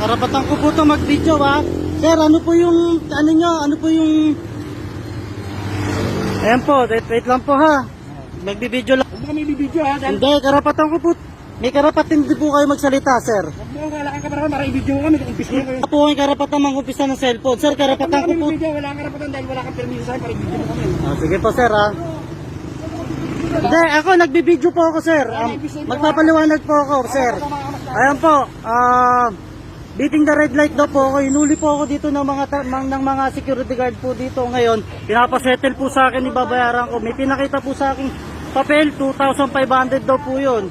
karapatan ko po to mag-video ha. Sir, ano po yung, ano nyo, ano po yung... Ayan po, wait, wait lang po ha. Magbibideo lang. Huwag mo kami bibidyo ha. Dahil Hindi, karapatan ko po. May karapatan din po kayo magsalita, sir. huwag mo wala kang kaparang para i-video kami. Kung umpis mo kayo. Ako po ang karapatan mangumpisa ng cellphone. Sir, karapatan ko po. bibidyo. Wala kang karapatan dahil wala kang permiso sa akin para i-video kami. Ah, sige po, sir ha. Hindi, ako nagbibideo po ako, sir. Um, magpapaliwanag po ako, sir. Ayan po, ah... beating the red light daw po ako. Inuli po ako dito ng mga ng mga security guard po dito ngayon. Pinapasettle po sa akin, ibabayaran ko. May pinakita po sa akin papel, 2,500 daw po yun.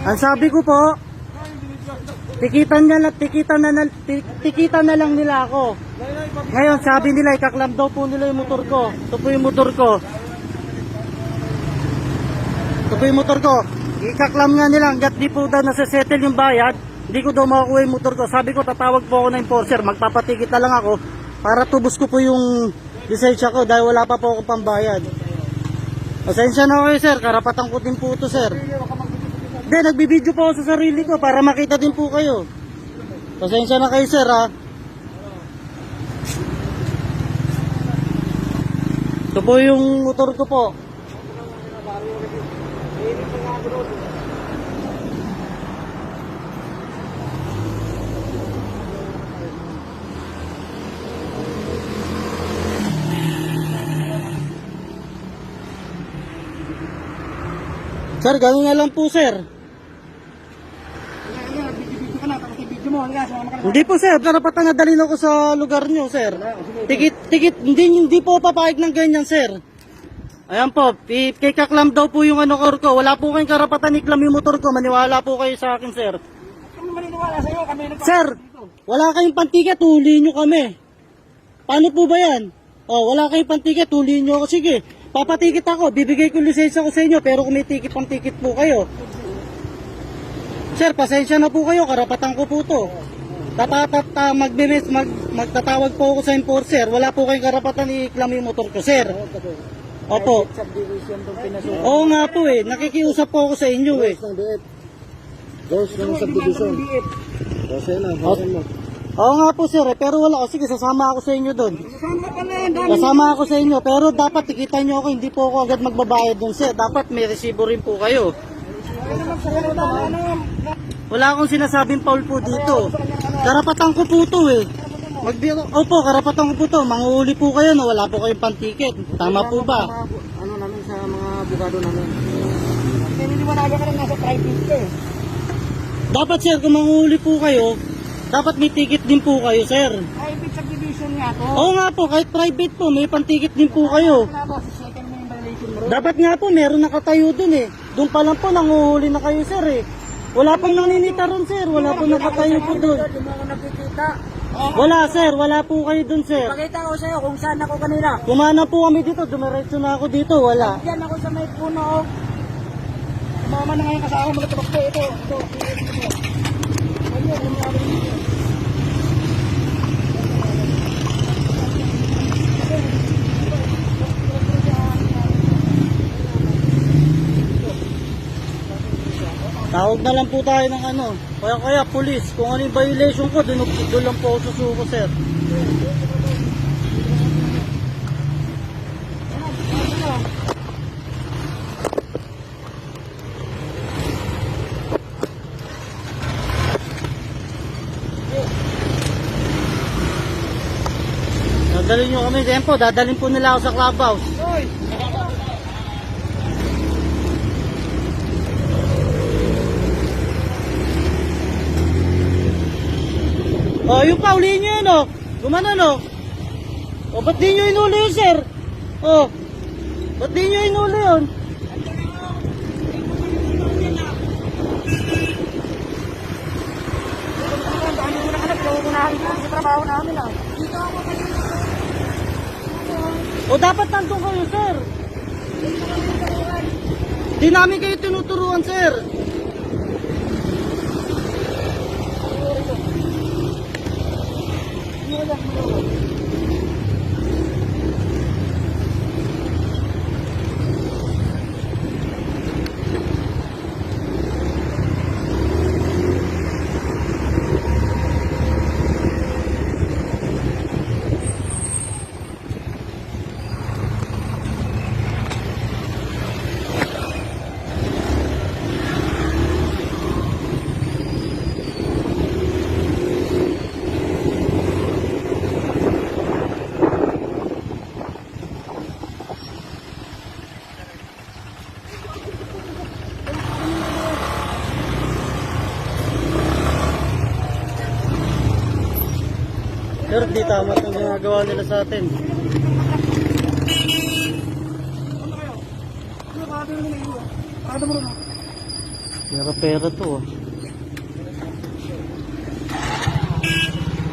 Ang sabi ko po, tikitan na lang, tikitan na, na- ti- tikitan na lang nila ako. Ngayon, sabi nila, ikaklam daw po nila yung motor ko. Ito po yung motor ko. Ito po yung motor ko. Ikaklam nga nila hanggat di po daw nasa-settle yung bayad. Hindi ko daw makukuha yung motor ko. Sabi ko, tatawag po ako ng enforcer. Magpapatikit na lang ako para tubos ko po yung lisensya ko dahil wala pa po ako pambayad. Pasensya na kayo, sir. Karapatan ko din po ito, sir. Hindi, nagbibideo po ako sa sarili ko para makita din po kayo. Pasensya na kayo, sir, ha. Ito po yung motor ko po. Lang po, nga, bibidyo ka na. Sumama ka na. Hindi po, sir. Karapatan na dalhin ako sa lugar nyo, sir. Tikit, tikit, hindi, hindi po papayag ng ganyan, sir. Ayan po, i- kay kaklam daw po yung ano ko. Wala po kayong karapatan iklam yung motor ko. Maniwala po kayo sa akin, sir. Kami maniniwala sa'yo. Kami nagpa- Sir, wala kayong pantiket, huli nyo kami. Paano po ba yan? Oh, wala kayong pantiket, huli nyo ako. Sige, papatikit ako, bibigay ko lisensya ko sa inyo, pero kung may ticket pang ticket po kayo. Sir, pasensya na po kayo, karapatan ko po to. Tatatat, uh, magbimis, mag, magtatawag po ako sa enforcer. Wala po kayong karapatan i-claim yung motor ko, sir. Opo. Subdivision. Oo nga po eh, nakikiusap po ako sa inyo eh. ng diet. Ghost ng subdivision. Oo nga po sir eh, pero wala. O sige, sasama ako sa inyo doon. Saan ka pala yan? Dami. Kasama ako sa inyo, pero dapat tikitan nyo ako, hindi po ako agad magbabayad dun sir. Dapat may resibo rin po kayo. Wala akong sinasabing foul po dito. Karapatan ko po to eh. Magbiro, opo, karapatan ko po to. Manguhuli po kayo na wala po kayong pantiket. Tama po ba? Ano namin sa mga abogado namin. Pininiwanaga ka rin nasa private ka eh. Dapat sir, kung manguhuli po kayo, dapat may ticket din po kayo sir. Private subdivision nga to. Oo nga po, kahit private po, may pantiket din po kayo. Wala? Sa second violation. Dapat nga po, meron nakatayo dun eh. Doon pa lang po, nanguhuli na kayo sir eh. Wala pong naninita ron sir, wala pong nakatayo po doon. Nakikita. Wala sir, wala po kayo dun sir. Pakita ko sa'yo kung saan ako kanina. Kumana po kami dito, dumiretso na ako dito, wala. Diyan ako sa may puno. oh. Mama na ngayon kasama mga tabak ko. Ito, ito. ito. Ayun, yung mga Tawag na lang po tayo ng ano, kaya kaya police, kung ano yung violation ko, doon lang po ako susuko sir. Dadalhin nyo kami, din po, dadalhin po nila ako sa clubhouse. Hoy! Oh, yung pa, ulihin nyo yun, oh. Gumana, no? Oh, ba't di nyo inuli yun, sir? Oh, ba't di nyo inuli yun? O, dapat nandun kayo, sir. Di namin kayo tinuturuan, sir. Sir, di tama ang ginagawa nila sa atin. Na? Pera-pera to ah.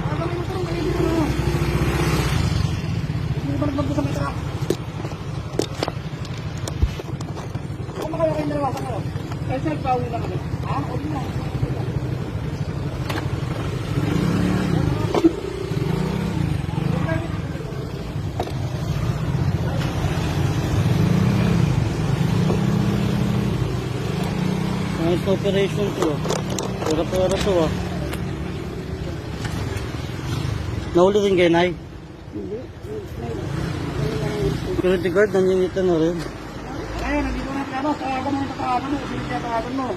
Ano mo ito? Hindi ba nagbago sa may truck? Ano kayo kayo dalawa sa kayo? Eh, sir, pauwi lang kami. Ha? Okay na. Nice operation to ah. Pera-pera to ah. Nahuli din kayo, Nay? Security guard, nangingitan na rin. Ayun, nandito na mo. Tawagan mo yung tawagan mo. Sige, tawagan mo.